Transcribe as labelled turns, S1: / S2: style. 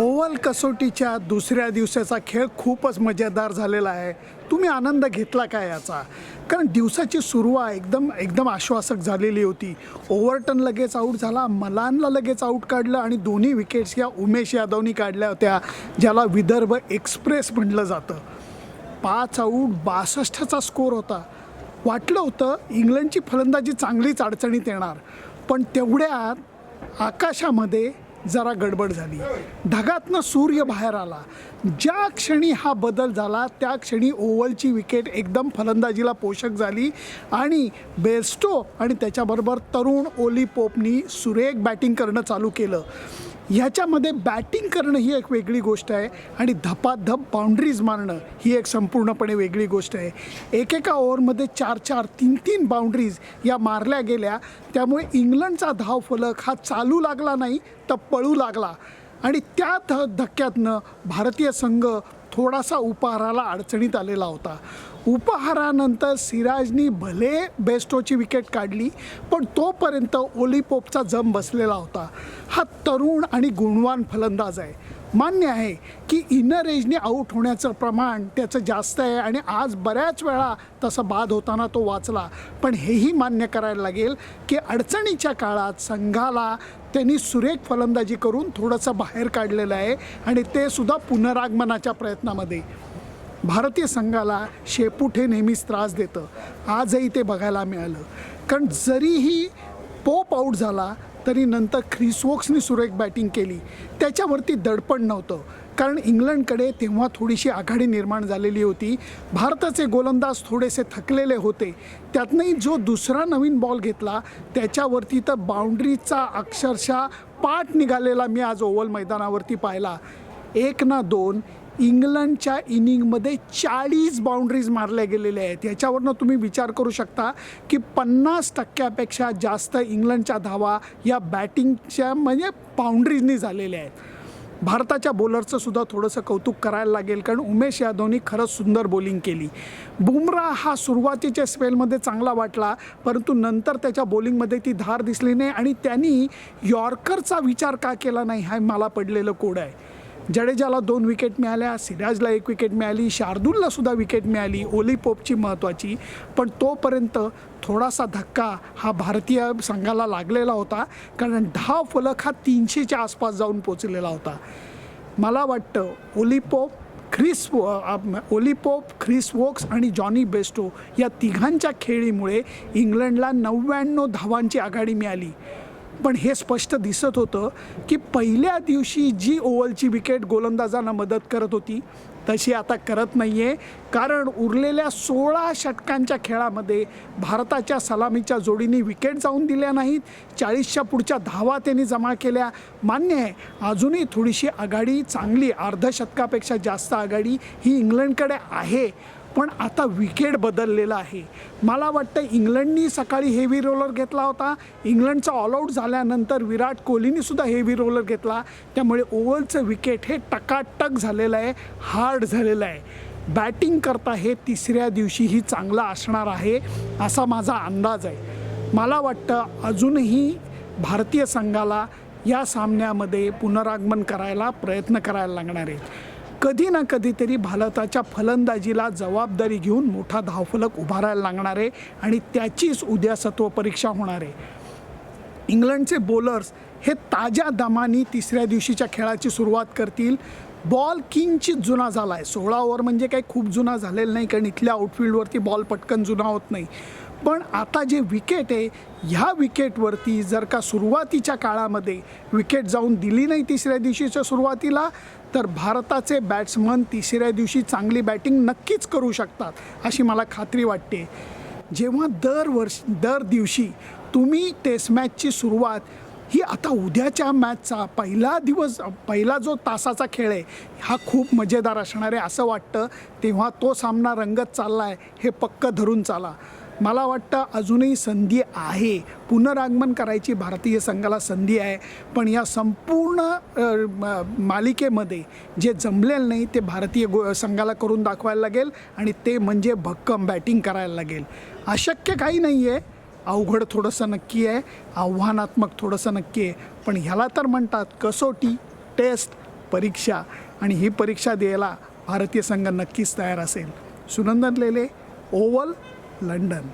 S1: Oval कसोटीच्या दुसऱ्या दिवसाचा खेळ खूपच मजेदार झालेला आहे. तुम्ही आनंद घेतला काय याचा? कारण दिवसाची सुरुवात एकदम एकदम आश्वासक झालेली होती. ओव्हरटन लगेच आऊट झाला मलानला लगेच आऊट काढलं आणि दोन्ही विकेट्स या उमेश यादवनी काढल्या होत्या ज्याला विदर्भ एक्सप्रेस म्हटलं जातं. पाच आऊट बासष्टचा स्कोर होता. वाटलं होतं इंग्लंडची फलंदाजी चांगलीच अडचणीत येणार पण तेवढ्यात आकाशामध्ये जरा गडबड झाली. ढगातनं सूर्य बाहेर आला. ज्या क्षणी हा बदल झाला त्या क्षणी ओव्हलची विकेट एकदम फलंदाजीला पोषक झाली आणि बेस्टो आणि त्याच्याबरोबर तरुण ओली पोपनी सुरेख बॅटिंग करणं चालू केलं. ह्याच्यामध्ये बॅटिंग करणं ही एक वेगळी गोष्ट आहे आणि धपाधप बाउंड्रीज मारणं ही एक संपूर्णपणे वेगळी गोष्ट आहे. एकेका ओव्हरमध्ये चार चार तीन तीन बाउंड्रीज या मारल्या गेल्या. त्यामुळे इंग्लंडचा धावफलक हा चालू लागला नाही तर पळू लागला. आणि त्या ध धक्क्यातनं भारतीय संघ थोडासा उपहाराला अडचणीत आलेला होता. उपहारानंतर सिराजनी भले बेस्टोची विकेट काढली पण तोपर्यंत ओलीपोपचा जम बसलेला होता. हा तरुण आणि गुणवान फलंदाज आहे. मान्य आहे की इनर एजने आऊट होण्याचं प्रमाण त्याचं जास्त आहे आणि आज बऱ्याच वेळा तसा बाद होताना तो वाचला. पण हेही मान्य करायला लागेल की अडचणीच्या काळात संघाला त्यांनी सुरेख फलंदाजी करून थोडंसं बाहेर काढलेलं आहे आणि ते सुद्धा पुनरागमनाच्या प्रयत्नामध्ये. भारतीय संघाला शेपूट हे नेहमीच त्रास देतं. आजही ते बघायला मिळालं. कारण जरीही पोप आऊट झाला तरी नंतर ख्रिसवोक्सनी सुरेख बॅटिंग केली. त्याच्यावरती दडपण नव्हतं. कारण इंग्लंडकडे तेव्हा थोडीशी आघाडी निर्माण झालेली होती. भारताचे गोलंदाज थोडेसे थकलेले होते. त्यातनंही जो दुसरा नवीन बॉल घेतला त्याच्यावरती तर बाउंड्रीचा अक्षरशः पाठ निघालेला मी आज ओव्हल मैदानावरती पाहिला. एक ना दोन इंग्लंडच्या इनिंगमध्ये चाळीस बाउंड्रीज मारल्या गेलेल्या आहेत. याच्यावरनं तुम्ही विचार करू शकता की पन्नास टक्क्यापेक्षा जास्त इंग्लंडच्या धावा या बॅटिंगच्या म्हणजे बाउंड्रीजनी झालेल्या आहेत. भारताच्या बॉलरचं सुद्धा थोडंसं कौतुक करायला लागेल कारण उमेश यादवनी खरंच सुंदर बॉलिंग केली. बुमरा हा सुरुवातीच्या स्पेलमध्ये चांगला वाटला परंतु नंतर त्याच्या बॉलिंगमध्ये ती धार दिसली नाही आणि त्यांनी यॉर्करचा विचार का केला नाही हा मला पडलेलं कोड आहे. जडेजाला दोन विकेट मिळाल्या सिराजला एक विकेट मिळाली शार्दूलला सुद्धा विकेट मिळाली ओली पोपची महत्त्वाची पण तोपर्यंत थोडासा धक्का हा भारतीय संघाला लागलेला होता कारण दहा फलक हा तीनशेच्या आसपास जाऊन पोचलेला होता. मला वाटतं Ollie Pope Chris Ollie Pope Chris Woakes आणि जॉनी बेस्टो या तिघांच्या खेळीमुळे इंग्लंडला नव्याण्णव धावांची आघाडी मिळाली. पण हे स्पष्ट दिसत होतं की पहिल्या दिवशी जी ओव्हलची विकेट गोलंदाजांना मदत करत होती तशी आता करत नाही आहे कारण उरलेल्या सोळा षटकांच्या खेळामध्ये भारताच्या सलामीच्या जोडीने विकेट जाऊन दिल्या नाहीत. चाळीसच्या पुढच्या धावा त्यांनी जमा केल्या. मान्य आहे अजूनही थोडीशी आघाडी चांगली अर्धशतकापेक्षा जास्त आघाडी ही इंग्लंडकडे आहे. पण आता विकेट बदललेला आहे. मला वाटतं इंग्लंडनी सकाळी हेवी रोलर घेतला होता. इंग्लंडचा ऑलआउट झाल्यानंतर विराट कोहलीनीसुद्धा हेवी रोलर घेतला. त्यामुळे ओव्हलचं विकेट हे टकाटक झालेलं आहे हार्ड झालेलं आहे. बॅटिंग करता हे तिसऱ्या दिवशीही चांगलं असणार आहे असा माझा अंदाज आहे. मला वाटतं अजूनही भारतीय संघाला या सामन्यामध्ये पुनरागमन करायला प्रयत्न करायला लागणार आहेत. कधी ना कधीतरी भारताच्या फलंदाजीला जबाबदारी घेऊन मोठा धावफलक उभारायला लागणार आहे आणि त्याचीच उद्या सत्व परीक्षा होणार आहे. इंग्लंडचे बॉलर्स हे ताज्या दमानी तिसऱ्या दिवशीच्या खेळाची सुरुवात करतील. बॉल किंचित जुना झाला आहे सोळा ओव्हर म्हणजे काही खूप जुना झालेला नाही कारण इथल्या आउटफिल्डवरती बॉल पटकन जुना होत नाही. पण आता जे विकेट आहे ह्या विकेटवरती जर का सुरुवातीच्या काळामध्ये विकेट जाऊन दिली नाही तिसऱ्या दिवशीच्या सुरुवातीला तर भारताचे बॅट्समन तिसऱ्या दिवशी चांगली बॅटिंग नक्कीच करू शकतात अशी मला खात्री वाटते. जेव्हा दरवर्ष दर दिवशी तुम्ही टेस्ट मॅचची सुरुवात ही आता उद्याच्या मॅचचा पहिला दिवस पहिला जो तासाचा खेळ आहे हा खूप मजेदार असणार आहे असं वाटतं तेव्हा तो सामना रंगत चालला आहे हे पक्क धरून चाला. मला वाटतं अजूनही संधी आहे. पुनरागमन करायची भारतीय संघाला संधी आहे. पण या संपूर्ण म- मालिकेमध्ये जे जमलेलं नाही ते भारतीय गो संघाला करून दाखवायला लागेल आणि ते म्हणजे भक्कम बॅटिंग करायला लागेल. अशक्य काही नाही आहे अवघड थोडंसं नक्की आहे. आव्हानात्मक थोडंसं नक्की आहे. पण ह्याला तर म्हणतात कसोटी टेस्ट परीक्षा आणि ही परीक्षा द्यायला भारतीय संघ नक्कीच तयार असेल. सुनंदन लेले ओवल ലണ്ടൻ